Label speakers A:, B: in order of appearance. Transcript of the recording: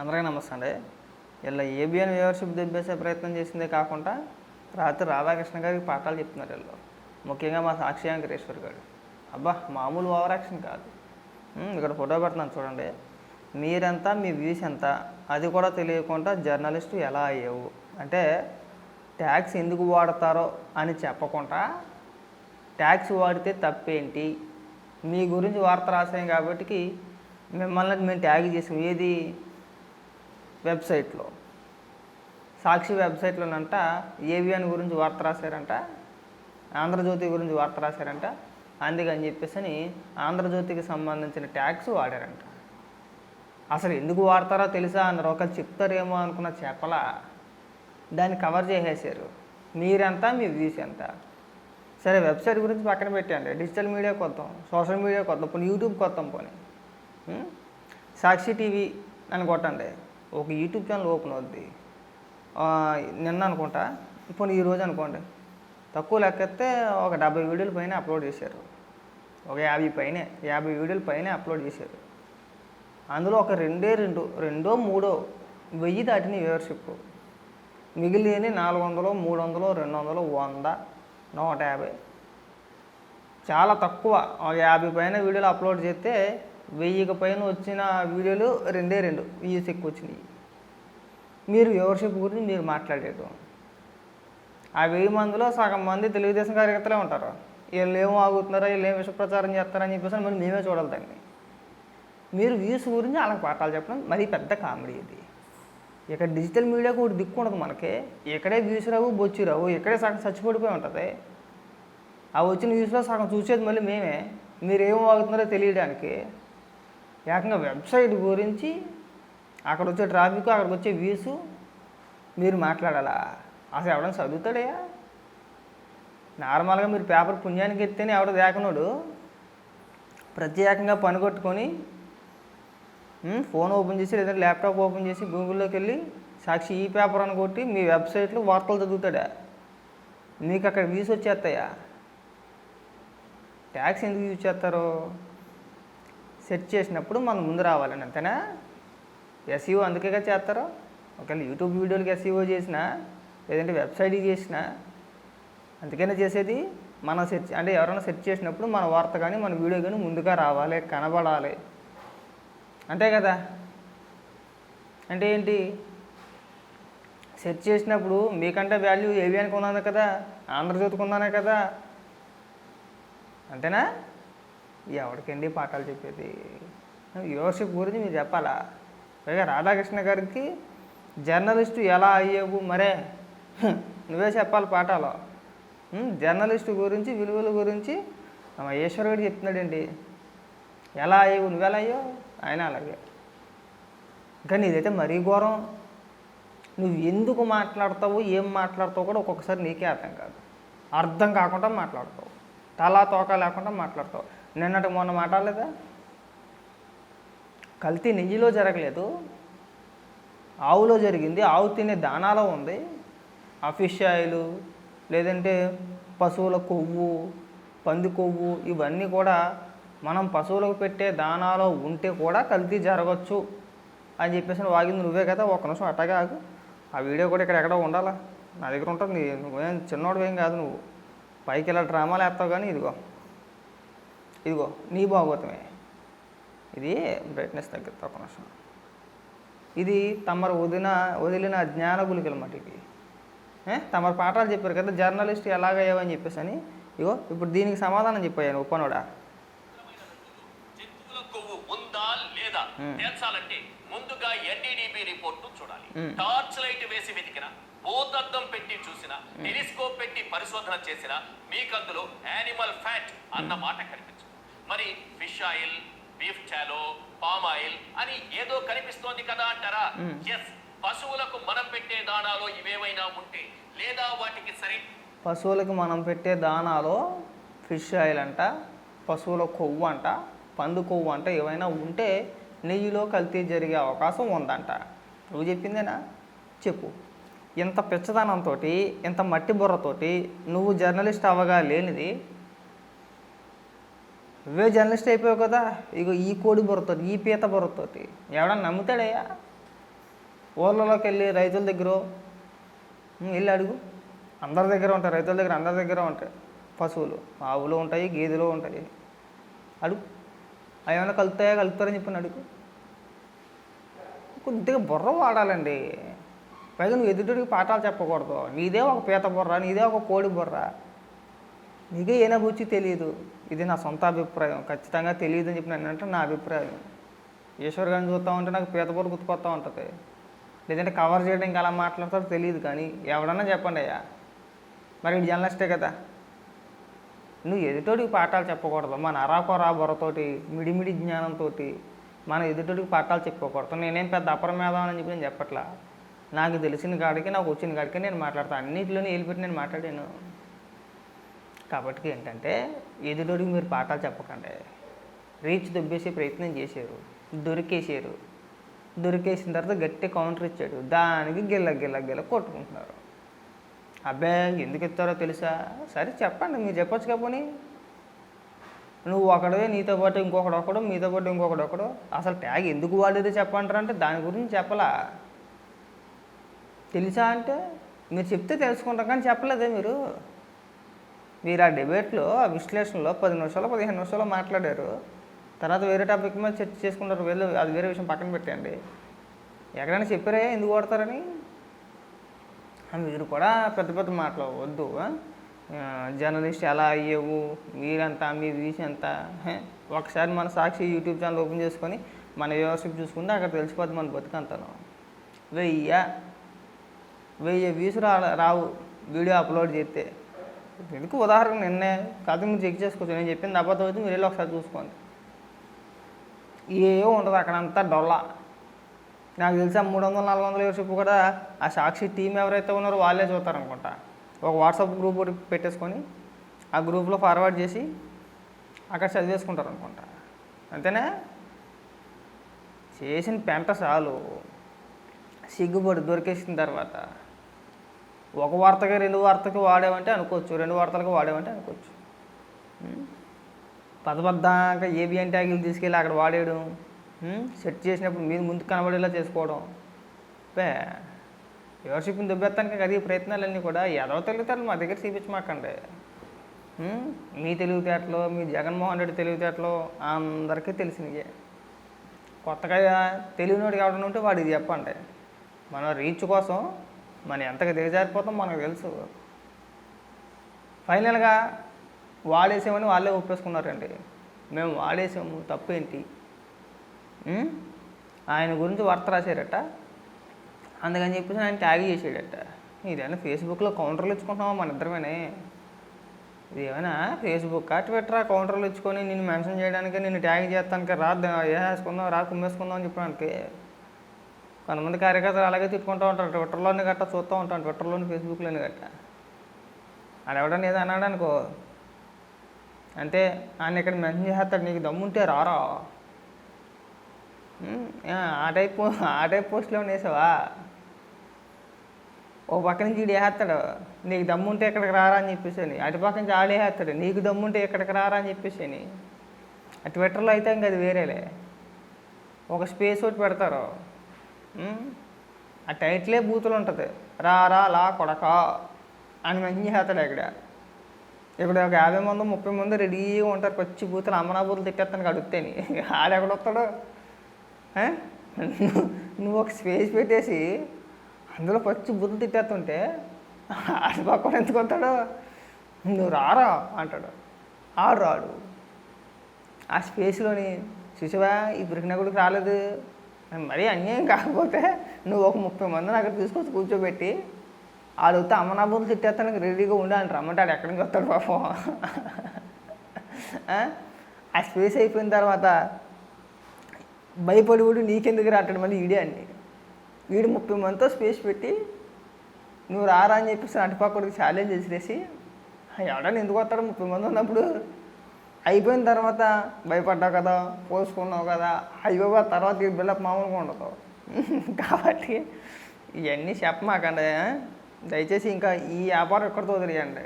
A: అందరికీ నమస్తే అండి. ఇలా ఏబిఎన్ వ్యూవర్షిప్ దిబ్బేసే ప్రయత్నం చేసిందే కాకుండా రాత్రి రాధాకృష్ణ గారికి పాఠాలు చెప్తున్నారు వీళ్ళు. ముఖ్యంగా మా సాక్షి వెంకటేశ్వర్ గారు. అబ్బా మామూలు ఓవర్ యాక్షన్ కాదు. ఇక్కడ ఫోటో పెడుతున్నాను చూడండి. మీరెంత మీ వ్యూస్ ఎంత? అది కూడా తెలియకుండా జర్నలిస్టు ఎలా అయ్యావు? అంటే ట్యాక్స్ ఎందుకు వాడతారో అని చెప్పకుండా ట్యాక్స్ వాడితే తప్పేంటి? మీ గురించి వార్త రాసాం కాబట్టి మిమ్మల్ని మేము ట్యాగ్ చేసాం. ఏది? వెబ్సైట్లో. సాక్షి వెబ్సైట్లోనంట ఏవిఎన్ గురించి వార్త రాశారంట ఆంధ్రజ్యోతి గురించి వార్త రాశారంట అందుకని చెప్పేసి అని ఆంధ్రజ్యోతికి సంబంధించిన ట్యాక్స్ వాడారంట. అసలు ఎందుకు వాడతారో తెలుసా అన్నారు. ఒకరు చెప్తారేమో అనుకున్న చెప్పలా దాన్ని కవర్ చేసేసారు మీరెంత మీ వ్యూస్ ఎంత? సరే వెబ్సైట్ గురించి పక్కన పెట్టండి డిజిటల్ మీడియా కొత్తం సోషల్ మీడియా కొత్తాం పోనీ యూట్యూబ్ కొత్తం పోనీ. సాక్షి టీవీ అని కొట్టండి. ఒక యూట్యూబ్ ఛానల్ ఓపెన్ అవుద్ది. నిన్న అనుకుంటా ఇప్పుడు ఈ రోజు అనుకోండి. తక్కువ లెక్కెత్తే ఒక డెబ్బై వీడియోల పైన అప్లోడ్ చేశారు. ఒక యాభై పైన యాభై వీడియోల పైన అప్లోడ్ చేశారు. అందులో ఒక రెండే రెండు రెండో మూడో వెయ్యి దాటిన వ్యూవర్షిప్ మిగిలిన నాలుగు వందలు మూడు వందలు రెండు వందలు వంద నూట యాభై. చాలా తక్కువ. ఒక యాభై పైన వీడియోలు అప్లోడ్ చేస్తే వెయ్యికి పైన వచ్చిన వీడియోలు రెండే రెండు వ్యూస్ ఎక్కువ వచ్చినాయి మీరు వ్యూవర్షిప్ గురించి మీరు మాట్లాడేటం ఆ వెయ్యి మందిలో సగం మంది తెలుగుదేశం కార్యకర్తలే ఉంటారు. వీళ్ళు ఏం ఆగుతున్నారో వీళ్ళు ఏం విషప్రచారం చేస్తారని చెప్పేసి మరి మేమే చూడాలి దాన్ని. మీరు వ్యూస్ గురించి వాళ్ళకి పాఠాలు చెప్పడం మరీ పెద్ద కామెడీ ఇది. ఇక్కడ డిజిటల్ మీడియాకు ఒకటి దిక్కు ఉండదు మనకి. ఇక్కడే వ్యూస్ రావు బొచ్చి రావు ఇక్కడే సగం చచ్చిపడిపోయి ఉంటుంది. ఆ వచ్చిన వ్యూస్లో సగం చూసేది మళ్ళీ మేమే. మీరు ఏం వాగుతున్నారో తెలియడానికి ఏకంగా వెబ్సైట్ గురించి అక్కడ వచ్చే ట్రాఫిక్ అక్కడికి వచ్చే వ్యూస్ మీరు మాట్లాడాలా? అసలు ఎవడన్నా చదువుతాడయా నార్మల్గా మీరు పేపర్ పుణ్యానికి ఎత్తేనే ఎవడ దేకనోడు ప్రత్యేకంగా పని కొట్టుకొని ఫోన్ ఓపెన్ చేసి లేదంటే ల్యాప్టాప్ ఓపెన్ చేసి గూగుల్లోకి వెళ్ళి సాక్షి ఈ పేపర్ అని కొట్టి మీ వెబ్సైట్లో వార్తలు చదువుతాడా? మీకు అక్కడ వ్యూస్ వచ్చేస్తాయా ట్యాక్స్ ఎందుకు యూజ్ చేస్తారు సెట్ చేసినప్పుడు మనం ముందు రావాలని అంతేనా? ఎస్ఈఓ అందుకేగా చేస్తారు? ఒకవేళ యూట్యూబ్ వీడియోలకి ఎస్ఈఓ చేసినా లేదంటే వెబ్సైట్కి చేసినా అందుకైనా చేసేది మనం సెర్చ్ అంటే ఎవరైనా సెర్చ్ చేసినప్పుడు మన వార్త కానీ మన వీడియో కానీ ముందుగా రావాలి కనబడాలి. అంతే కదా? అంటే ఏంటి? సెర్చ్ చేసినప్పుడు మీకంటే వాల్యూ ఏవియానికి ఉన్నాను కదా ఆంధ్రజ్యోతికి ఉన్నానే కదా. అంతేనా? ఎవరికండి పాఠాలు చెప్పేది? వ్యూవర్షిప్ గురించి మీరు చెప్పాలా? పైగా రాధాకృష్ణ గారికి జర్నలిస్టు ఎలా అయ్యావు మరే? నువ్వే చెప్పాలి పాఠాలు. జర్నలిస్టు గురించి విలువల గురించి మా ఈశ్వర్ గారు చెప్తున్నాడండి. ఎలా అయ్యేవు? నువ్వెలా అయ్యావు? ఆయన అలాగే. కానీ ఇదైతే మరీ ఘోరం. నువ్వు ఎందుకు మాట్లాడతావు ఏం మాట్లాడతావు కూడా ఒక్కొక్కసారి నీకే అర్థం కాదు. అర్థం కాకుండా మాట్లాడతావు. తలా తోక లేకుండా మాట్లాడతావు. నిన్నటి మొన్న మాట్లాడలేదా? కల్తీ నెయ్యిలో జరగలేదు. ఆవులో జరిగింది. ఆవు తినే దానాలో ఉంది. అఫిషాయిలు ఆయిల్ లేదంటే పశువుల కొవ్వు పంది కొవ్వు ఇవన్నీ కూడా మనం పశువులకు పెట్టే దానాలో ఉంటే కూడా కల్తీ జరగచ్చు అని చెప్పేసి వాగింది నువ్వే కదా. ఒక నిమిషం అట్టగా ఆ వీడియో కూడా ఇక్కడ ఎక్కడో ఉండాలా? నా దగ్గర ఉంటుంది. నువ్వేం చిన్నోడు ఏం కాదు నువ్వు. పైకి ఇలా డ్రామాలు వేస్తావు కానీ ఇదిగో. ఇదిగో నీ భాగవతమే. ఇది బ్రైట్నెస్ తగ్గితే ఒక నిమిషం. ఇది తమరు వదిన వదిలిన జ్ఞాన గులికల మటుకి ఏ? తమరు పాఠాలు చెప్పారు కదా జర్నలిస్ట్ ఎలాగయ్యావని చెప్పేసి అని ఇగో ఇప్పుడు దీనికి సమాధానం చెప్పాను మ్మ్.
B: తేల్చాలంటే ముందుగా ఎన్డీడీబీ రిపోర్ట్ చూడాలి. టార్చ్ లైట్ వేసి వెతికిన భూతద్దం పెట్టి చూసిన టెలిస్కోప్ పెట్టి పరిశోధన చేసిన మీకు అందులో యానిమల్ ఫ్యాట్ అన్న మాట కనిపించదు. మరి fish oil beef చాలో palm oil అని ఏదో కనిపిస్తోంది కదా అంటారా. ఎస్ పశువులకు మనం పెట్టే దానాలో ఇవేమైనా ఉంటే లేదా వాటికి సరి
A: పశువులకు మనం పెట్టే దానాలో ఫిష్ ఆయిల్ అంట పశువుల కొవ్వు అంట పందు కొవ్వు అంట ఏవైనా ఉంటే నెయ్యిలో కల్తీ జరిగే అవకాశం ఉందంట. నువ్వు చెప్పిందేనా? చెప్పు. ఇంత పిచ్చదనంతో ఇంత మట్టి బుర్రతోటి నువ్వు జర్నలిస్ట్ అవ్వగా లేనిది నువ్వే జర్నలిస్ట్ అయిపోయావు కదా. ఇగో ఈ కోడి బొరతోటి ఈ పీత బొరతోటి ఎవడన్నా నమ్ముతాడయ్యా? ఊర్లలోకి వెళ్ళి రైతుల దగ్గర వెళ్ళి అడుగు. అందరి దగ్గర ఉంటాయి రైతుల దగ్గర అందరి దగ్గర ఉంటాయి పశువులు. ఆవులు ఉంటాయి గేదెలు ఉంటాయి. అడుగు. అవి ఏమైనా కలుపుతాయా? కలుపుతారని చెప్పిన అడుగు. కొద్దిగా బుర్ర వాడాలండి. పైగా నువ్వు ఎదుటికి పాఠాలు చెప్పకూడదు. నీదే ఒక పీత బుర్ర నీదే ఒక కోడి బుర్ర. నీకే ఏనా బుచ్చి తెలియదు ఇది నా సొంత అభిప్రాయం. ఖచ్చితంగా తెలియదు అని చెప్పి నేను అంటే నా అభిప్రాయం. ఈశ్వర్ గారిని చూస్తూ ఉంటే నాకు పీత గుర్తుకొస్తూ ఉంటుంది. లేదంటే కవర్ చేయడానికి అలా మాట్లాడతారో తెలియదు కానీ ఎవడన్నా చెప్పండి అయ్యా. మరి ఇది జర్నలిస్టే కదా. నువ్వు ఎదుటోడికి పాఠాలు చెప్పకూడదు. మన అరాకొరా బుర్రతోటి మిడిమిడి జ్ఞానంతో మన ఎదుటోడికి పాఠాలు చెప్పకూడదు. నేనేం పెద్ద అపరమేధం అని చెప్పి నేను చెప్పట్లా. నాకు తెలిసిన కాడికి నాకు వచ్చిన కాడికి నేను మాట్లాడతాను అన్నింటిలోనే వెళ్ళిపెట్టి నేను మాట్లాడాను. కాబట్టి ఏంటంటే ఎదుటోడికి మీరు పాఠాలు చెప్పకండి. రీచ్ దొబ్బేసే ప్రయత్నం చేశారు. దొరికేసారు దొరికేసిన తర్వాత గట్టి కౌంటర్ ఇచ్చాడు. దానికి గిల్ల గిల్ల గిల్ల కొట్టుకుంటున్నారు. అబ్బాయి ఎందుకు ఇస్తారో తెలుసా? సరే చెప్పండి మీరు చెప్పొచ్చుకపోని నువ్వు ఒకడవే నీతో పాటు ఇంకొకడు ఒకడు మీతో పాటు ఇంకొకడు ఒకడు. అసలు ట్యాగ్ ఎందుకు వాడేది చెప్పంటారు అంటే దాని గురించి చెప్పలా. తెలుసా అంటే? మీరు చెప్తే తెలుసుకుంటాం కానీ చెప్పలేదే మీరు. మీరు ఆ డిబేట్లో ఆ విశ్లేషణలో పది నిమిషాలు పదిహేను నిమిషాలు మాట్లాడారు. తర్వాత వేరే టాపిక్ మీద చర్చ చేసుకుంటారు. వేరే అది వేరే విషయం పక్కన పెట్టండి ఎక్కడైనా చెప్పారే? ఎందుకు కొడతారని మీరు కూడా పెద్ద పెద్ద మాటలు వద్దు జర్నలిస్ట్ ఎలా అయ్యేవు? మీరంతా? మీ వీసి ఎంత? ఒకసారి మన సాక్షి యూట్యూబ్ ఛానల్ ఓపెన్ చేసుకొని మన వ్యూవర్షిప్ చూసుకుంటే అక్కడ తెలిసిపోద్ది మన బతుకంతను. వెయ్యి. వెయ్యి వ్యూస్ రా రావు. వీడియో అప్లోడ్ చేస్తే. ఎందుకు ఉదాహరణ నిన్నే కాదు మీరు చెక్ చేసుకోవచ్చు నేను చెప్పింది అబద్ధం అయితే మీరు వెళ్ళి ఒకసారి చూసుకోండి. ఏవో ఉండదు అక్కడంతా డొల్లా. నాకు తెలిసి ఆ మూడు వందల నాలుగు వందల యూర్షిప్ కూడా ఆ సాక్షి టీం ఎవరైతే ఉన్నారో వాళ్ళే చూస్తారు అనుకుంటా ఒక వాట్సాప్ గ్రూప్ ఒకటి పెట్టేసుకొని ఆ గ్రూప్లో ఫార్వర్డ్ చేసి అక్కడ చదివేసుకుంటారు అనుకుంటా అంతేనా? చేసిన పెంట చాలు. సిగ్గుపడి దొరికేసిన తర్వాత. ఒక వార్తకి రెండు వార్తకి వాడేవంటే అనుకోవచ్చు. రెండు వార్తలకు వాడేవంటే అనుకోవచ్చు. ఉం? ఏబిఎన్ ట్యాగులు తీసుకెళ్ళి అక్కడ వాడేయడం సెట్ చేసినప్పుడు మీరు ముందు కనబడేలా చేసుకోవడం. పే వ్యూవర్షిప్ని దుబ్బెత్తానికి అది ప్రయత్నాలన్నీ కూడా ఎదవ తెలివితేటలు మా దగ్గర చూపించమాకండి. మీ తెలివితేటలు మీ జగన్మోహన్ రెడ్డి తెలివితేటలు అందరికీ తెలిసినయే. కొత్తగా తెలియనోడు ఎవడన ఉంటే వాడికి చెప్పండి. మన రీచ్ కోసం మనం ఎంతగా దిగజారిపోతాం మనకు తెలుసు. ఫైనల్గా వాడేసామని వాళ్ళే ఒప్పేసుకున్నారండి. మేము వాడేసాము తప్పేంటి? ఆయన గురించి వార్త రాశారట. అందుకని చెప్పేసి ఆయన ట్యాగ్ చేసాడట ఇదేనా ఫేస్బుక్లో కౌంటర్లు ఇచ్చుకుంటున్నామా మన ఇద్దరమేనే? ఇది ఏమైనా ఫేస్బుక్ ట్విట్టర్ కౌంటర్లు ఇచ్చుకొని నేను మెన్షన్ చేయడానికి నేను ట్యాగ్ చేస్తానికి రా వేసుకుందాం రా కుమ్మేసుకుందాం అని చెప్పడానికి? కొంతమంది కార్యకర్తలు అలాగే తిట్టుకుంటూ ఉంటారు. ట్విట్టర్లోని గట్ట చూస్తూ ఉంటాను. ట్విట్టర్లోని ఫేస్బుక్లోని గట్ట. అది ఎవడన్నా ఏదో అన్నాడు అనుకో. అంటే ఆయన ఇక్కడ మెన్షన్ చేస్తాడు. నీకు దమ్ముంటే రారా. ఆ, టైప్ ఆ టైప్ పోస్ట్లో వేసావా? ఓ పక్క నుంచి ఈడు వేస్తాడు. నీకు దమ్ముంటే ఇక్కడికి రారా అని చెప్పేసి అని. అటు పక్క నుంచి ఆడే వేస్తాడు. నీకు దమ్ముంటే ఇక్కడికి రారా అని చెప్పేసి అని. ట్విట్టర్లో అయితే ఇంకా అది వేరేలే. ఒక స్పేస్ ఒకటి పెడతారు. ఆ టైటిలే బూతులు ఉంటుంది రా రా లా కొడక అని మంచి చేస్తాడు ఇక్కడ. ఇప్పుడు ఒక యాభై మంది ముప్పై మంది రెడీగా ఉంటారు. పచ్చి బూతులు అమ్మనా బూతులు తిట్టేస్తాను అడుగుతాని ఆడెక్కడొస్తాడు ఆ? నువ్వు నువ్వు ఒక స్పేస్ పెట్టేసి అందులో పచ్చి బూతులు తిట్టేస్తుంటే ఆడి పక్కన ఎందుకు వస్తాడు? నువ్వు రారా అంటాడు. ఆడు రాడు. ఆ స్పేస్లోని చూసావా? ఈ బ్రికినగుడికి రాలేదు. మరీ అన్యాయం కాకపోతే నువ్వు ఒక ముప్పై మందిని అక్కడ తీసుకొచ్చి కూర్చోబెట్టి ఆడుతే అమ్మనాబులు తిట్టేస్తానికి రెడీగా ఉండి అని రమ్మంటాడు ఎక్కడికి వస్తాడు పాపం. ఆ? ఆ స్పేస్ అయిపోయిన తర్వాత భయపడి కూడా నీకెందుకు రాటాడు మళ్ళీ ఈడే అండి. వీడు ముప్పై మందితో స్పేస్ పెట్టి నువ్వు రారా అని చెప్పేసి అటుపక్కడికి ఛాలెంజ్ చేసేసి. ఎవడని ఎందుకు వస్తాడు ముప్పై మంది ఉన్నప్పుడు? అయిపోయిన తర్వాత భయపడ్డావు కదా పోసుకున్నావు కదా అయిపోయి తర్వాత ఈ బిల్డప్ మామూలుగా ఉండదు. కాబట్టి ఇవన్నీ చెప్పమాకండి. దయచేసి ఇంకా ఈ వ్యాపారం ఎక్కడితో వదిలేయండి